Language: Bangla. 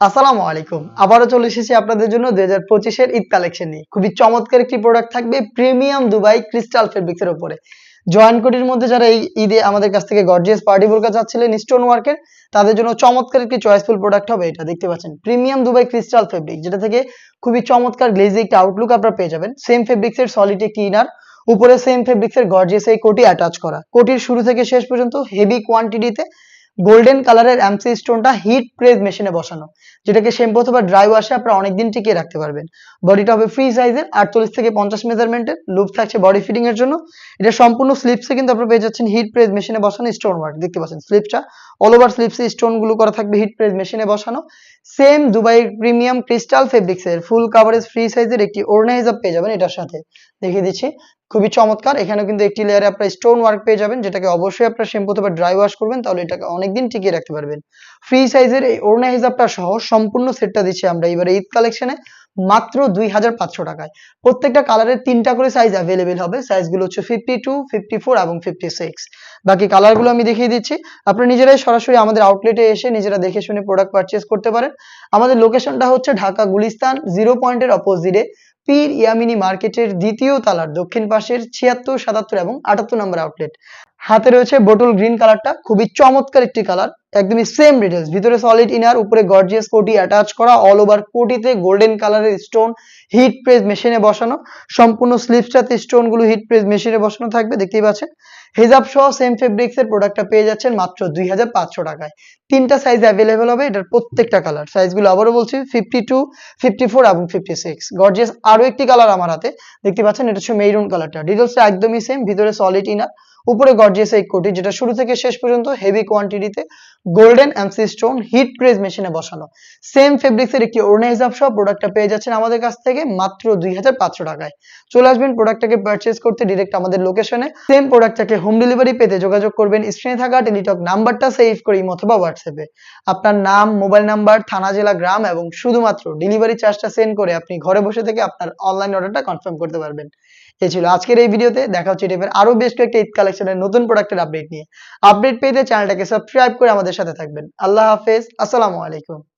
আসসালামু আলাইকুম। আবারও চলে এসেছি আপনাদের জন্য দুই হাজার পঁচিশের ঈদ কালেকশন নিয়ে। খুবই চমৎকার একটি প্রোডাক্ট থাকবে প্রিমিয়াম দুবাই ক্রিস্টাল ফেব্রিক্সের উপরে। জয়েন্ট কোটির মধ্যে যারা এই ঈদে আমাদের কাছ থেকে গর্জিয়াস পার্টি বোরকা চাচ্ছিলেন স্টোন ওয়ার্কের তাদের জন্য চমৎকার একটি চয়েসফুল প্রোডাক্ট হবে এটা। দেখতে পাচ্ছেন প্রিমিয়াম দুবাই ক্রিস্টাল ফেব্রিক যেটা থেকে খুবই চমৎকার গ্লেজি একটা আউটলুক আপনারা পেয়ে যাবেন। সেম ফেব্রিক্সের সলিড একটি ইনার উপরে সেম ফেব্রিক্সের গর্জিয়াস এই কোটি অ্যাটাচ করা। কোটির শুরু থেকে শেষ পর্যন্ত হেভি কোয়ান্টিটিতে গোল্ডেন কালারের এমসি স্টোনটা হিট প্রেস মেশিনে বসানো, যেটাকে শ্যাম্পু অথবা ড্রাই ওয়াশে আপনারা অনেকদিন টিকিয়ে রাখতে পারবেন। বডিটা হবে ফ্রি সাইজের আটচল্লিশ থেকে পঞ্চাশ মেজারমেন্টের লুপ থাকছে বডি ফিটিং এর জন্য। এটা সম্পূর্ণ স্লিপসে কিন্তু আপনারা পেয়ে যাচ্ছেন হিট প্রেস মেশিনে বসানো স্টোন ওয়ার্ক দেখতে পাচ্ছেন স্লিপটা অল ওভার স্লিপসে স্টোনগুলো করা থাকবে হিট প্রেস মেশিনে বসানো। সেম দুবাই প্রিমিয়াম ক্রিস্টাল ফেব্রিক্সের ফুল কাভারেজ ফ্রি সাইজের একটি হিসাব পেয়ে যাবেন এটার সাথে। দেখিয়ে দিচ্ছি। খুবই চমৎকার। এখানে কিন্তু একটি লেয়ারে আপনার স্টোন ওয়ার্ক পেয়ে যাবেন, যেটাকে অবশ্যই আপনার শ্যাম্পু অথবা ড্রাই ওয়াশ করবেন, তাহলে এটাকে অনেকদিন টিকিয়ে রাখতে পারবেন। ফ্রি সাইজের এই ওড়না হিসাবটা সহ সম্পূর্ণ সেটটা দিচ্ছি আমরা এবারে ঈদ কালেকশনে মাত্র দুই হাজার পাঁচশো টাকায়। প্রত্যেকটা কালারের তিনটা করে সাইজ অ্যাভেলেবেল হবে। সাইজগুলো হচ্ছে ফিফটি টু ফিফটি ফোর এবং ফিফটি সিক্স বাকি কালারগুলো আমি দেখিয়ে দিচ্ছি। আপনারা নিজেরাই সরাসরি আমাদের আউটলেটে এসে নিজেরা দেখে শুনে প্রোডাক্ট পারচেস করতে পারেন। আমাদের লোকেশনটা হচ্ছে ঢাকা গুলিস্তান জিরো পয়েন্টের অপোজিটে পীর ইয়ামিনী মার্কেটের দ্বিতীয় তালার দক্ষিণ পাশের ছিয়াত্তর সাতাত্তর এবং আটাত্তর নম্বর আউটলেট হাতে রয়েছে বোটল গ্রিন কালারটা, খুবই চমৎকার একটি কালার, একদমই সেম ডিটেলস ভিতরে সলিড ইনার উপরে গর্জিয়াস কোটি অ্যাটাচ করা অল ওভার কোটিতে গোল্ডেন কালারের স্টোন হিট প্রেস মেশিনে বসানো, সম্পূর্ণ স্লিপসটাতে স্টোনগুলো হিট প্রেস মেশিনে বসানো থাকবে, দেখতেই পাচ্ছেন। হেজাব সহ সেম ফেব্রিক্স এর প্রোডাক্টটা পেয়ে যাচ্ছেন মাত্র দুই হাজার পাঁচশো টাকায়। তিনটা সাইজ অ্যাভেলেবেল হবে, এটার প্রত্যেকটা কালার সাইজগুলো আবারও বলছি ফিফটি টু ফিফটি ফোর এবং ফিফটি সিক্স গর্জিয়াস আরও একটি কালার আমার হাতে, দেখতে পাচ্ছেন, এটা হচ্ছে মেরুন কালারটা ডিটেলসটা একদমই সেম ভিতরে সলিড ইনার উপরে গর্জিয়াস এই কোটি, যেটা শুরু থেকে শেষ পর্যন্ত heavy কোয়ান্টিটিতে golden MC stone heat press মেশিনে বসানো। সেম ফেব্রিক্সের একটি ওড়না হিসাব সহ প্রোডাক্টটা পেয়ে যাচ্ছেন আমাদের কাছ থেকে মাত্র দুই হাজার পাঁচশো টাকায়। চলে আসবেন প্রোডাক্টটাকে পারচেস করতে ডিরেক্ট আমাদের লোকেশনে সেম প্রোডাক্টটাকে হোম ডেলিভারি পেতে যোগাযোগ করবেন স্ক্রিনে থাকা টেলিটক নাম্বারটা সেভ করি অথবা হোয়াটসঅ্যাপে আপনার নাম মোবাইল নাম্বার থানা, জেলা, গ্রাম এবং শুধুমাত্র ডেলিভারি চার্জটা সেন্ড করে আপনি ঘরে বসে থেকে আপনার অনলাইন অর্ডারটা কনফার্ম করতে পারবেন। এই ছিল আজকের এই ভিডিওতে, দেখা হচ্ছে টিপের আরও বেশ কয়েকটা ঈদ কালেকশনের নতুন প্রোডাক্টের আপডেট নিয়ে। আপডেট পেতে চ্যানেলটাকে সাবস্ক্রাইব করে আমাদের সাথে থাকবেন। আল্লাহ হাফেজ। আসসালামু আলাইকুম।